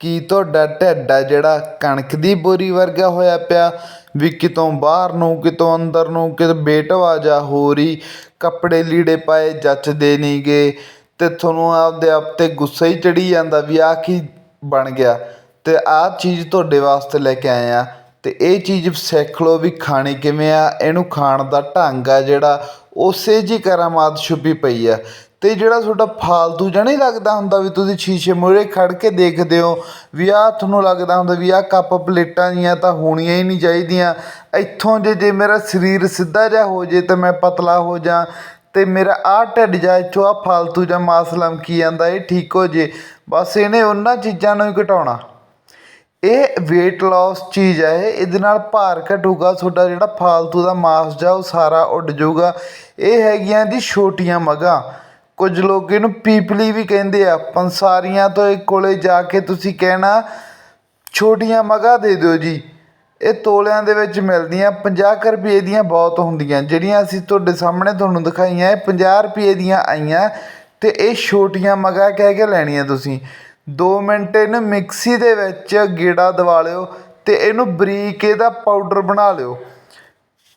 ਕੀ ਤੁਹਾਡਾ ਢਿੱਡ ਆ ਜਿਹੜਾ ਕਣਕ ਦੀ ਬੋਰੀ ਵਰਗਾ ਹੋਇਆ ਪਿਆ? ਵੀ ਕਿਤੋਂ ਬਾਹਰ ਨੂੰ, ਕਿਤੋਂ ਅੰਦਰ ਨੂੰ, ਕਿਤੇ ਬੇਟਵਾ ਜਾ ਹੋ ਰਹੀ, ਕੱਪੜੇ ਲੀੜੇ ਪਾਏ ਜੱਚਦੇ ਨਹੀਂ ਗੇ ਤੇ ਤੁਹਾਨੂੰ ਆਪਦੇ ਆਪ 'ਤੇ ਗੁੱਸਾ ਹੀ ਚੜੀ ਜਾਂਦਾ ਵੀ ਆਹ ਕੀ ਬਣ ਗਿਆ? ਅਤੇ ਆਹ ਚੀਜ਼ ਤੁਹਾਡੇ ਵਾਸਤੇ ਲੈ ਕੇ ਆਏ ਹਾਂ ਅਤੇ ਇਹ ਚੀਜ਼ ਸਿੱਖ ਲਓ ਵੀ ਖਾਣੀ ਕਿਵੇਂ ਆ। ਇਹਨੂੰ ਖਾਣ ਦਾ ਢੰਗ ਆ ਜਿਹੜਾ ਉਸੇ ਜੀ ਕਰਾਮਾਤ ਛੁਪੀ ਪਈ ਆ। ਤੇ ਜਿਹੜਾ ਤੁਹਾਡਾ ਫਾਲਤੂ ਜਿਹਾ ਨਹੀਂ ਲੱਗਦਾ ਹੁੰਦਾ ਵੀ ਤੁਸੀਂ ਸ਼ੀਸ਼ੇ ਮੂਹਰੇ ਖੜ ਕੇ ਦੇਖਦੇ ਹੋ, ਵੀ ਆਹ ਤੁਹਾਨੂੰ ਲੱਗਦਾ ਹੁੰਦਾ ਵੀ ਆਹ ਕੱਪ ਪਲੇਟਾਂ ਜੀਆਂ ਤਾਂ ਹੋਣੀਆਂ ਹੀ ਨਹੀਂ ਚਾਹੀਦੀਆਂ। ਇੱਥੋਂ ਜੇ ਜੇ ਮੇਰਾ ਸਰੀਰ ਸਿੱਧਾ ਜਿਹਾ ਹੋ ਜੇ ਤਾਂ ਮੈਂ ਪਤਲਾ ਹੋ ਜਾ, ਤੇ ਮੇਰਾ ਆਹ ਢਿੱਡ ਜਾ ਇੱਥੋਂ ਆਹ ਫਾਲਤੂ ਜਿਹਾ ਮਾਸ ਲਮਕੀ ਜਾਂਦਾ, ਇਹ ਠੀਕ ਹੋ ਜੇ। ਬਸ ਇਹਨੇ ਉਹਨਾਂ ਚੀਜ਼ਾਂ ਨੂੰ ਹੀ ਘਟਾਉਣਾ। ਇਹ weight loss ਚੀਜ਼ ਹੈ, ਇਹਦੇ ਨਾਲ ਭਾਰ ਘਟੂਗਾ, ਤੁਹਾਡਾ ਜਿਹੜਾ ਫਾਲਤੂ ਦਾ ਮਾਸ ਜਾ ਉਹ ਸਾਰਾ ਉੱਡ ਜਾਊਗਾ। ਇਹ ਹੈਗੀਆਂ ਦੀ ਛੋਟੀਆਂ ਮਗਾਂ। ਕੁਝ ਲੋਕ ਇਹਨੂੰ ਪੀਪਲੀ ਵੀ ਕਹਿੰਦੇ ਆ। ਪੰਸਾਰੀਆਂ ਤੋਂ ਇਹ ਕੋਲੇ ਜਾ ਕੇ ਤੁਸੀਂ ਕਹਿਣਾ, ਛੋਟੀਆਂ ਮਗਾ ਦੇ ਦਿਓ ਜੀ। ਇਹ ਤੋਲਿਆਂ ਦੇ ਵਿੱਚ ਮਿਲਦੀਆਂ 50 ਕੁ ਰੁਪਏ ਦੀਆਂ ਬਹੁਤ ਹੁੰਦੀਆਂ। ਜਿਹੜੀਆਂ ਅਸੀਂ ਤੁਹਾਡੇ ਸਾਹਮਣੇ ਤੁਹਾਨੂੰ ਦਿਖਾਈਆਂ, ਇਹ 50 ਰੁਪਏ ਦੀਆਂ ਆਈਆਂ ਤੇ ਇਹ ਛੋਟੀਆਂ ਮਗਾ ਕਹਿ ਕੇ ਲੈਣੀਆਂ ਤੁਸੀਂ। 2 ਮਿੰਟ ਇਹਨੂੰ ਮਿਕਸੀ ਦੇ ਵਿੱਚ ਗੇੜਾ ਦਵਾ ਲਿਓ ਤੇ ਇਹਨੂੰ ਬਰੀਕ ਇਹਦਾ ਪਾਊਡਰ ਬਣਾ ਲਿਓ।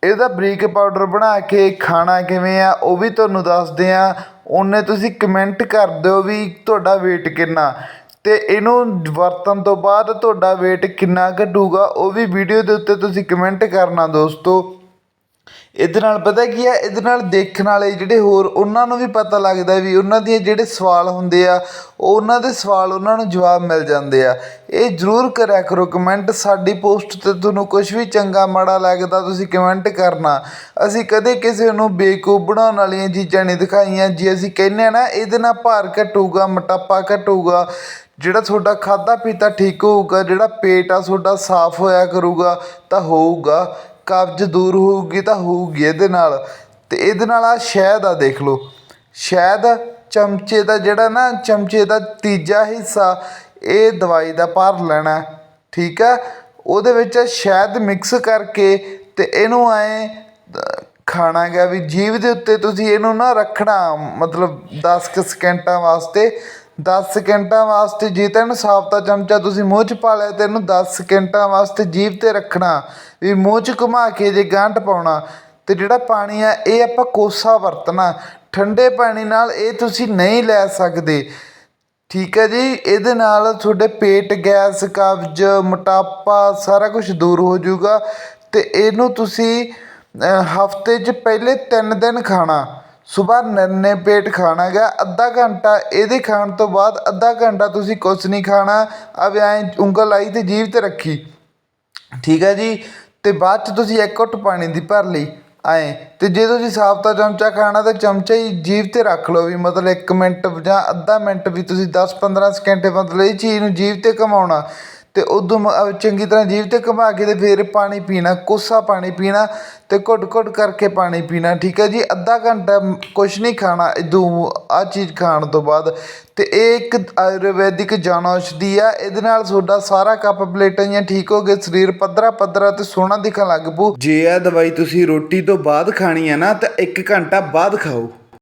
ਇਹਦਾ ਬਰੀਕ ਪਾਊਡਰ ਬਣਾ ਕੇ ਖਾਣਾ ਕਿਵੇਂ ਆ, ਉਹ ਵੀ ਤੁਹਾਨੂੰ ਦੱਸਦੇ ਆ। ਉਹਨੇ ਤੁਸੀਂ ਕਮੈਂਟ ਕਰ ਦਿਓ ਵੀ ਤੁਹਾਡਾ ਵੇਟ ਕਿੰਨਾ। ਅਤੇ ਇਹਨੂੰ ਵਰਤਣ ਤੋਂ ਬਾਅਦ ਤੁਹਾਡਾ ਵੇਟ ਕਿੰਨਾ ਘਟੂਗਾ, ਉਹ ਵੀ ਵੀਡੀਓ ਦੇ ਉੱਤੇ ਤੁਸੀਂ ਕਮੈਂਟ ਕਰਨਾ ਦੋਸਤੋ। ਇਹਦੇ ਨਾਲ ਪਤਾ ਕੀ ਹੈ ਇਹਦੇ ਨਾਲ ਦੇਖਣ ਵਾਲੇ ਜਿਹੜੇ ਹੋਰ, ਉਹਨਾਂ ਨੂੰ ਵੀ ਪਤਾ ਲੱਗਦਾ ਵੀ ਉਹਨਾਂ ਦੀਆਂ ਜਿਹੜੇ ਸਵਾਲ ਹੁੰਦੇ ਆ, ਉਹ ਉਹਨਾਂ ਦੇ ਸਵਾਲ ਉਹਨਾਂ ਨੂੰ ਜਵਾਬ ਮਿਲ ਜਾਂਦੇ ਆ। ਇਹ ਜ਼ਰੂਰ ਕਰਿਆ ਕਰੋ ਕਮੈਂਟ ਸਾਡੀ ਪੋਸਟ ਤੇ ਤੁਹਾਨੂੰ ਕੁਝ ਵੀ ਚੰਗਾ, ਮਾੜਾ ਲੱਗਦਾ, ਤੁਸੀਂ ਕਮੈਂਟ ਕਰਨਾ। ਅਸੀਂ ਕਦੇ ਕਿਸੇ ਨੂੰ ਬੇਕੂਫ ਬਣਾਉਣ ਵਾਲੀਆਂ ਚੀਜ਼ਾਂ ਨਹੀਂ ਦਿਖਾਈਆਂ, ਜੇ ਅਸੀਂ ਕਹਿੰਦੇ ਆ ਨਾ, ਇਹਦੇ ਨਾਲ ਭਾਰ ਘਟੂਗਾ, ਮੋਟਾਪਾ ਘਟੂਗਾ, ਜਿਹੜਾ ਤੁਹਾਡਾ ਖਾਦਾ ਪੀਤਾ ਠੀਕ ਹੋਊਗਾ, ਜਿਹੜਾ ਪੇਟ ਆ, ਤੁਹਾਡਾ ਸਾਫ਼ ਹੋਇਆ ਕਰੂਗਾ, ਤਾਂ ਹੋਊਗਾ। ਕਬਜ਼ ਦੂਰ ਹੋਊਗੀ ਤਾਂ ਹੋਊਗੀ ਇਹਦੇ ਨਾਲ। ਤੇ ਇਹਦੇ ਨਾਲ ਆ ਸ਼ਹਿਦ ਆ, ਦੇਖ ਲਓ। ਸ਼ਹਿਦ ਚਮਚੇ ਦਾ ਜਿਹੜਾ ਨਾ, ਚਮਚੇ ਦਾ ਤੀਜਾ ਹਿੱਸਾ, ਇਹ ਦਵਾਈ ਦਾ ਭਰ ਲੈਣਾ ਠੀਕ ਹੈ? ਉਹਦੇ ਵਿੱਚ ਸ਼ਹਿਦ ਮਿਕਸ ਕਰਕੇ ਤੇ ਇਹਨੂੰ ਐ ਖਾਣਾ ਗਿਆ ਵੀ ਜੀਭ ਦੇ ਉੱਤੇ ਤੁਸੀਂ ਇਹਨੂੰ ਨਾ ਰੱਖਣਾ, ਮਤਲਬ 10 ਕੁ ਸਕਿੰਟਾਂ ਵਾਸਤੇ। 10 ਸਕਿੰਟਾਂ ਵਾਸਤੇ ਜੇ, ਤੈਨੂੰ ਇਹਨੂੰ ਸਾਫਤਾ ਚਮਚਾ ਤੁਸੀਂ ਮੂੰਹ 'ਚ ਪਾ ਲਿਆ ਤੇ ਇਹਨੂੰ 10 ਸਕਿੰਟਾਂ ਵਾਸਤੇ ਜੀਭ ਤੇ ਰੱਖਣਾ, ਵੀ ਮੂੰਹ 'ਚ ਘੁਮਾ ਕੇ ਜੇ ਗਾਂਢ ਪਾਉਣਾ, ਤੇ ਜਿਹੜਾ ਪਾਣੀ ਆ, ਇਹ ਆਪਾਂ ਕੋਸਾ ਵਰਤਣਾ, ਠੰਡੇ ਪਾਣੀ ਨਾਲ ਇਹ ਤੁਸੀਂ ਨਹੀਂ ਲੈ ਸਕਦੇ। ਠੀਕ ਹੈ ਜੀ, ਇਹਦੇ ਨਾਲ ਤੁਹਾਡੇ ਪੇਟ, ਗੈਸ, ਕਬਜ਼, ਮੋਟਾਪਾ ਸਾਰਾ ਕੁਝ ਦੂਰ ਹੋ ਜਾਊਗਾ, ਤੇ ਇਹਨੂੰ ਤੁਸੀਂ ਹਫ਼ਤੇ 'ਚ ਪਹਿਲੇ 3 ਦਿਨ ਖਾਣਾ। ਸਵੇਰ ਨੰਨੇ ਪੇਟ ਖਾਣਾ ਗਾ ਅੱਧਾ ਘੰਟਾ ਇਹਦੇ ਖਾਣ ਤੋਂ ਬਾਅਦ ਅੱਧਾ ਘੰਟਾ ਤੁਸੀਂ ਕੁਛ ਨਹੀਂ ਖਾਣਾ। ਆ ਐਂ ਉਂਗਲ ਲਾਈ ਤੇ ਜੀਭ ਤੇ ਰੱਖੀ। ਠੀਕ ਹੈ ਜੀ? ਤੇ ਬਾਅਦ ਚ ਤੁਸੀਂ ਇੱਕ ਘੁੱਟ ਪਾਣੀ ਦੀ ਭਰ ਲਈ। ਐਂ। ਤੇ ਜੇ ਤੁਸੀਂ ਸਾਫਤਾ ਚਮਚਾ ਖਾਣਾ, ਤਾਂ ਚਮਚਾ ਹੀ ਜੀਭ ਤੇ ਰੱਖ ਲਓ ਵੀ, ਮਤਲਬ 1 ਮਿੰਟ ਜਾਂ ਅੱਧਾ ਮਿੰਟ ਵੀ ਤੁਸੀਂ 10-15 ਸਕਿੰਟ ਮਤਲਬ ਇਹ ਚੀਜ਼ ਨੂੰ ਜੀਭ ਤੇ ਕਮਾਉਣਾ ਅਤੇ ਉਦੋਂ ਮ- ਚੰਗੀ ਤਰ੍ਹਾਂ ਜੀਭ ਤੇ ਘੁਮਾ ਕੇ ਅਤੇ ਫਿਰ ਪਾਣੀ ਪੀਣਾ, ਕੋਸਾ ਪਾਣੀ ਪੀਣਾ ਅਤੇ ਘੁੱਟ ਘੁੱਟ ਕਰਕੇ ਪਾਣੀ ਪੀਣਾ, ਠੀਕ ਹੈ ਜੀ? ਅੱਧਾ ਘੰਟਾ ਕੁਛ ਨਹੀਂ ਖਾਣਾ ਇਦੋਂ ਆਹ ਚੀਜ਼ ਖਾਣ ਤੋਂ ਬਾਅਦ। ਅਤੇ ਇਹ ਇੱਕ ਆਯੁਰਵੈਦਿਕ ਜਨ ਔਸ਼ਧੀ ਆ, ਇਹਦੇ ਨਾਲ ਤੁਹਾਡਾ ਸਾਰਾ ਕੱਪ ਪਲੇਟਾਂ ਜਾਂ ਠੀਕ ਹੋ ਗਏ, ਸਰੀਰ ਪੱਧਰਾ ਪੱਧਰਾ ਅਤੇ ਸੋਹਣਾ ਦਿਖਣ ਲੱਗ ਪਊ। ਜੇ ਇਹ ਦਵਾਈ ਤੁਸੀਂ ਰੋਟੀ ਤੋਂ ਬਾਅਦ ਖਾਣੀ ਹੈ ਨਾ, ਤਾਂ 1 ਘੰਟਾ ਬਾਅਦ ਖਾਓ।